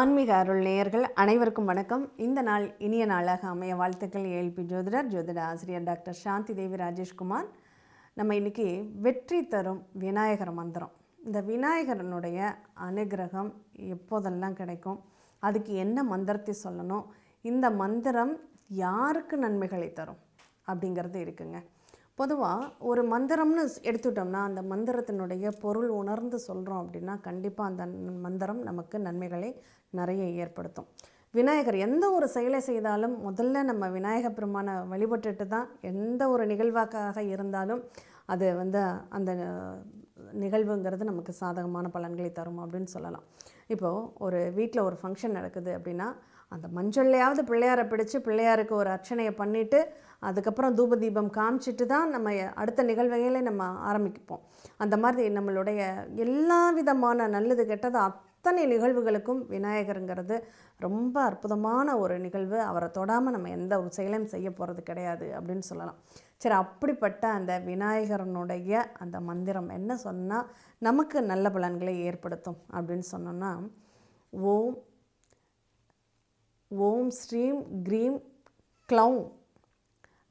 ஆன்மீக அருள் நேயர்கள் அனைவருக்கும் வணக்கம். இந்த நாள் இனிய நாளாக அமைய வாழ்த்துக்கள். ஏல்பி ஜோதிடர் ஜோதிட ஆசிரியர் டாக்டர் சாந்தி தேவி ராஜேஷ்குமார். நம்ம இன்றைக்கி வெற்றி தரும் விநாயகர் மந்திரம். இந்த விநாயகரனுடைய அனுகிரகம் எப்போதெல்லாம் கிடைக்கும்? அதுக்கு என்ன மந்திரத்தை சொல்லணும்? இந்த மந்திரம் யாருக்கு நன்மைகளை தரும்? அப்படிங்கிறது இருக்குங்க. பொதுவாக ஒரு மந்திரம்னு எடுத்துட்டோம்னா அந்த மந்திரத்தினுடைய பொருள் உணர்ந்து சொல்கிறோம் அப்படின்னா கண்டிப்பாக அந்த மந்திரம் நமக்கு நன்மைகளை நிறைய ஏற்படுத்தும். விநாயகர் எந்த ஒரு செயலை செய்தாலும் முதல்ல நம்ம விநாயக பெருமானை வழிபட்டுட்டு தான் எந்த ஒரு நிகழ்வாக்காக இருந்தாலும் அது வந்து அந்த நிகழ்வுங்கிறது நமக்கு சாதகமான பலன்களை தரும் அப்படின்னு சொல்லலாம். இப்போது ஒரு வீட்டில் ஒரு ஃபங்க்ஷன் நடக்குது அப்படின்னா அந்த மஞ்சள்லையாவது பிள்ளையாரை பிடிச்சி பிள்ளையாருக்கு ஒரு அர்ச்சனையை பண்ணிவிட்டு அதுக்கப்புறம் தூப தீபம் காமிச்சிட்டு தான் நம்ம அடுத்த நிகழ்வுகளை நம்ம ஆரம்பிப்போம். அந்த மாதிரி நம்மளுடைய எல்லா விதமான நல்லது கெட்டது அத்தனை நிகழ்வுகளுக்கும் விநாயகருங்கிறது ரொம்ப அற்புதமான ஒரு நிகழ்வு. அவரை தொடாமல் நம்ம எந்த ஒரு செயலையும் செய்ய போகிறது கிடையாது அப்படின்னு சொல்லலாம். சரி அப்படிப்பட்ட அந்த விநாயகரனுடைய அந்த மந்திரம் என்ன சொன்னால் நமக்கு நல்ல பலன்களை ஏற்படுத்தும் அப்படின்னு சொன்னோன்னா ஓம் ஓம் ஸ்ரீம் க்ரீம் க்ளௌம்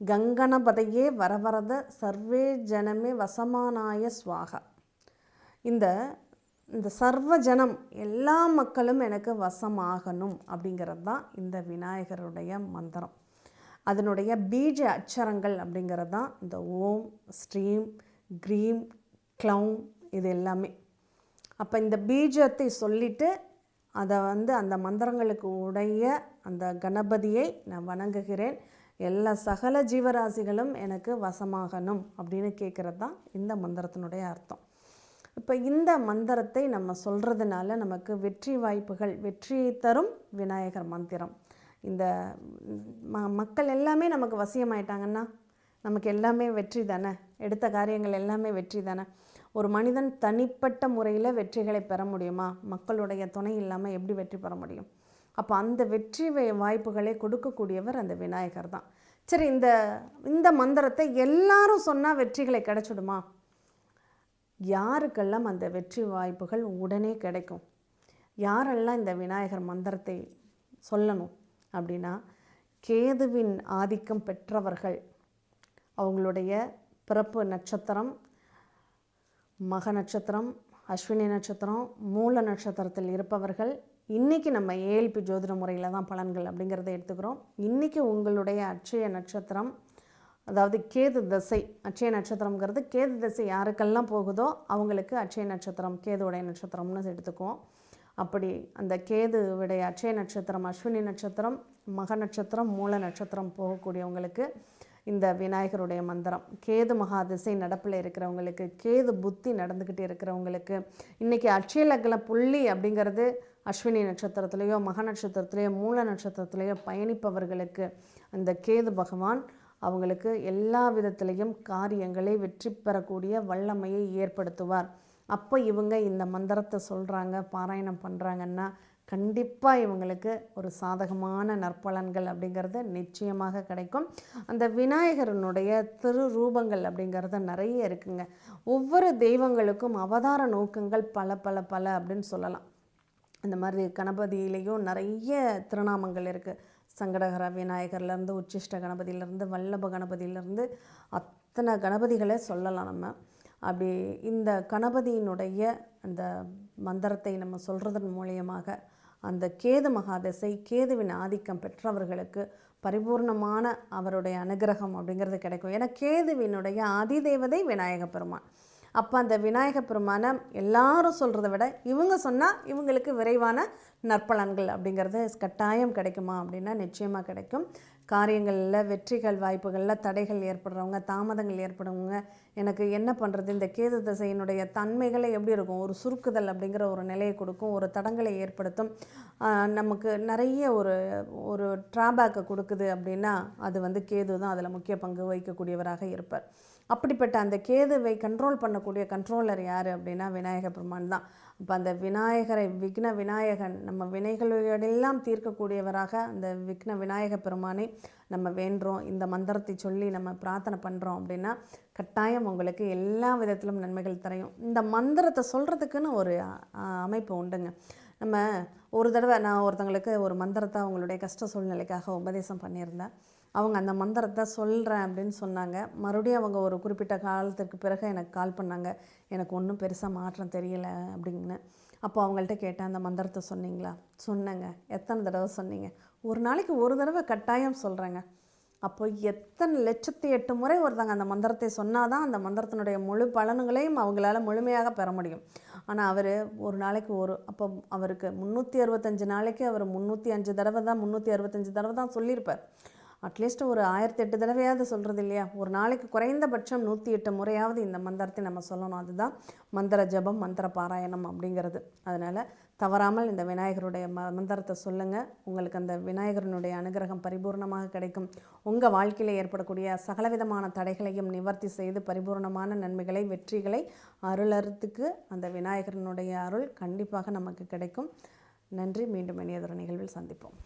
கங்கணபதையே வரவரத சர்வே ஜனமே வசமானாய ஸ்வாகா இந்த இந்த சர்வ ஜனம் எல்லா மக்களும் எனக்கு வசமாகணும் அப்படிங்கிறது தான் இந்த விநாயகருடைய மந்திரம். அதனுடைய பீஜ அச்சரங்கள் அப்படிங்கிறது தான் இந்த ஓம் ஸ்ரீம் க்ரீம் க்ளௌங் இது எல்லாமே. அப்போ இந்த பீஜத்தை சொல்லிவிட்டு அதை வந்து அந்த மந்திரங்களுக்கு உடைய அந்த கணபதியை நான் வணங்குகிறேன். எல்லா சகல ஜீவராசிகளும் எனக்கு வசமாகணும் அப்படின்னு கேட்குறது தான் இந்த மந்திரத்தினுடைய அர்த்தம். இப்போ இந்த மந்திரத்தை நம்ம சொல்கிறதுனால நமக்கு வெற்றி வாய்ப்புகள் வெற்றியை தரும் விநாயகர் மந்திரம். இந்த ம மக்கள் எல்லாமே நமக்கு வசியமாயிட்டாங்கன்னா நமக்கு எல்லாமே வெற்றி தானே? எடுத்த காரியங்கள் எல்லாமே வெற்றி தானே? ஒரு மனிதன் தனிப்பட்ட முறையில் வெற்றிகளை பெற முடியுமா? மக்களுடைய துணை இல்லாமல் எப்படி வெற்றி பெற முடியும்? அப்போ அந்த வெற்றி வாய்ப்புகளை கொடுக்கக்கூடியவர் அந்த விநாயகர் தான். சரி இந்த இந்த மந்திரத்தை எல்லாரும் சொன்னால் வெற்றிகளை கிடைச்சிடுமா? யாருக்கெல்லாம் அந்த வெற்றி வாய்ப்புகள் உடனே கிடைக்கும்? யாரெல்லாம் இந்த விநாயகர் மந்திரத்தை சொல்லணும் அப்படின்னா கேதுவின் ஆதிக்கம் பெற்றவர்கள். அவங்களுடைய பிறப்பு நட்சத்திரம் மக நட்சத்திரம் அஸ்வினி நட்சத்திரம் மூல நட்சத்திரத்தில் இருப்பவர்கள் இன்றைக்கி நம்ம ஏஎல்பி ஜோதிட முறையில் தான் பலன்கள் அப்படிங்கிறத எடுத்துக்கிறோம். இன்றைக்கி உங்களுடைய அட்சய நட்சத்திரம் அதாவது கேது தசை அட்சய நட்சத்திரம்ங்கிறது கேது தசை யாருக்கெல்லாம் போகுதோ அவங்களுக்கு அட்சய நட்சத்திரம் கேதுவுடைய நட்சத்திரம்னு எடுத்துக்குவோம். அப்படி அந்த கேதுவுடைய அட்சய நட்சத்திரம் அஸ்வினி நட்சத்திரம் மக நட்சத்திரம் மூல நட்சத்திரம் போகக்கூடியவங்களுக்கு இந்த விநாயகருடைய மந்திரம். கேது மகாதிசை நடப்பில் இருக்கிறவங்களுக்கு கேது புத்தி நடந்துக்கிட்டு இருக்கிறவங்களுக்கு இன்றைக்கி அட்சய லக்ன புள்ளி அப்படிங்கிறது அஸ்வினி நட்சத்திரத்திலேயோ மக நட்சத்திரத்திலேயோ மூல நட்சத்திரத்திலேயோ பயணிப்பவர்களுக்கு அந்த கேது பகவான் அவங்களுக்கு எல்லா விதத்திலையும் காரியங்களை வெற்றி பெறக்கூடிய வல்லமையை ஏற்படுத்துவார். அப்போ இவங்க இந்த மந்திரத்தை சொல்கிறாங்க பாராயணம் பண்ணுறாங்கன்னா கண்டிப்பாக இவங்களுக்கு ஒரு சாதகமான நற்பலன்கள் அப்படிங்கிறது நிச்சயமாக கிடைக்கும். அந்த விநாயகரனுடைய திரு ரூபங்கள் அப்படிங்கிறது நிறைய இருக்குங்க. ஒவ்வொரு தெய்வங்களுக்கும் அவதார நோக்கங்கள் பல பல பல அப்படின்னு சொல்லலாம். இந்த மாதிரி கணபதியிலையும் நிறைய திருநாமங்கள் இருக்குது சங்கடகர விநாயகர்லேருந்து உச்சிஷ்ட கணபதியிலேருந்து வல்லப கணபதியிலேருந்து அத்தனை கணபதிகளை சொல்லலாம் நம்ம. அப்படி இந்த கணபதியினுடைய அந்த மந்திரத்தை நம்ம சொல்கிறதன் மூலியமாக அந்த கேது மகாதசை கேதுவின் ஆதிக்கம் பெற்றவர்களுக்கு பரிபூர்ணமான அவருடைய அனுகிரகம் அப்படிங்கிறது கிடைக்கும். ஏன்னா கேதுவினுடைய அதிதேவதை விநாயக பெருமான். அப்போ அந்த விநாயக பெருமானை எல்லாரும் சொல்கிறத விட இவங்க சொன்னால் இவங்களுக்கு விரைவான நற்பலன்கள் அப்படிங்கிறது கட்டாயம் கிடைக்குமா அப்படின்னா நிச்சயமாக கிடைக்கும். காரியங்களில் வெற்றிகள் வாய்ப்புகளில் தடைகள் ஏற்படுறவங்க தாமதங்கள் ஏற்படுறவங்க எனக்கு என்ன பண்ணுறது இந்த கேது தசையினுடைய தன்மைகளை எப்படி இருக்கும்? ஒரு சுருக்குதல் அப்படிங்கிற ஒரு நிலையை கொடுக்கும் ஒரு தடங்களை ஏற்படுத்தும். நமக்கு நிறைய ஒரு ஒரு ட்ராபேக்கை கொடுக்குது அப்படின்னா அது வந்து கேது தான் அதில் முக்கிய பங்கு வகிக்கக்கூடியவராக இருப்பார். அப்படிப்பட்ட அந்த கேதுவை கண்ட்ரோல் பண்ணக்கூடிய கண்ட்ரோலர் யார் அப்படின்னா விநாயக பெருமான் தான். அப்போ அந்த விநாயகரை விக்ன விநாயகன் நம்ம வினைகளெல்லாம் தீர்க்கக்கூடியவராக அந்த விக்ன விநாயக பெருமானை நம்ம வேண்டுறோம் இந்த மந்திரத்தை சொல்லி நம்ம பிரார்த்தனை பண்ணுறோம் அப்படின்னா கட்டாயம் உங்களுக்கு எல்லா விதத்திலும் நன்மைகள் தரையும். இந்த மந்திரத்தை சொல்கிறதுக்குன்னு ஒரு அமைப்பு உண்டுங்க. நம்ம ஒரு தடவை நான் ஒருத்தங்களுக்கு ஒரு மந்திரத்தை அவங்களுடைய கஷ்ட சூழ்நிலைக்காக உபதேசம் பண்ணியிருந்தேன். அவங்க அந்த மந்திரத்தை சொல்கிறேன் அப்படின்னு சொன்னாங்க. மறுபடியும் அவங்க ஒரு குறிப்பிட்ட காலத்திற்கு பிறகு எனக்கு கால் பண்ணாங்க. எனக்கு ஒன்றும் பெருசாக மாற்றம் தெரியலை அப்படின்னு அப்போ அவங்கள்ட்ட கேட்டேன் அந்த மந்திரத்தை சொன்னீங்களா? சொன்னேங்க. எத்தனை தடவை சொன்னீங்க? ஒரு நாளைக்கு ஒரு தடவை கட்டாயம் சொல்கிறேங்க அப்போ எத்தனை லட்சத்தி எட்டு முறை ஒருத்தங்க அந்த மந்திரத்தை சொன்னால் தான் அந்த மந்திரத்தினுடைய முழு பலன்களையும் அவங்களால முழுமையாக பெற முடியும். ஆனால் அவர் ஒரு நாளைக்கு ஒரு அப்போ அவருக்கு முந்நூற்றி அறுபத்தஞ்சு நாளைக்கு அவர் முந்நூற்றி அஞ்சு தடவை தான் முந்நூற்றி அறுபத்தஞ்சு தடவை தான் சொல்லியிருப்பார். அட்லீஸ்ட் ஒரு ஆயிரத்தி எட்டு தடவையாவது சொல்கிறது இல்லையா? ஒரு நாளைக்கு குறைந்தபட்சம் நூற்றி எட்டு முறையாவது இந்த மந்திரத்தை நம்ம சொல்லணும். அதுதான் மந்திர ஜபம் மந்திர பாராயணம் அப்படிங்கிறது. அதனால் தவறாமல் இந்த விநாயகருடைய ம மந்திரத்தை சொல்லுங்கள் உங்களுக்கு அந்த விநாயகரனுடைய அனுகிரகம் பரிபூர்ணமாக கிடைக்கும். உங்கள் வாழ்க்கையில் ஏற்படக்கூடிய சகலவிதமான தடைகளையும் நிவர்த்தி செய்து பரிபூர்ணமான நன்மைகளை வெற்றிகளை அருளறதுக்கு அந்த விநாயகரனுடைய அருள் கண்டிப்பாக நமக்கு கிடைக்கும். நன்றி. மீண்டும் இனியதொரு நிகழ்வில் சந்திப்போம்.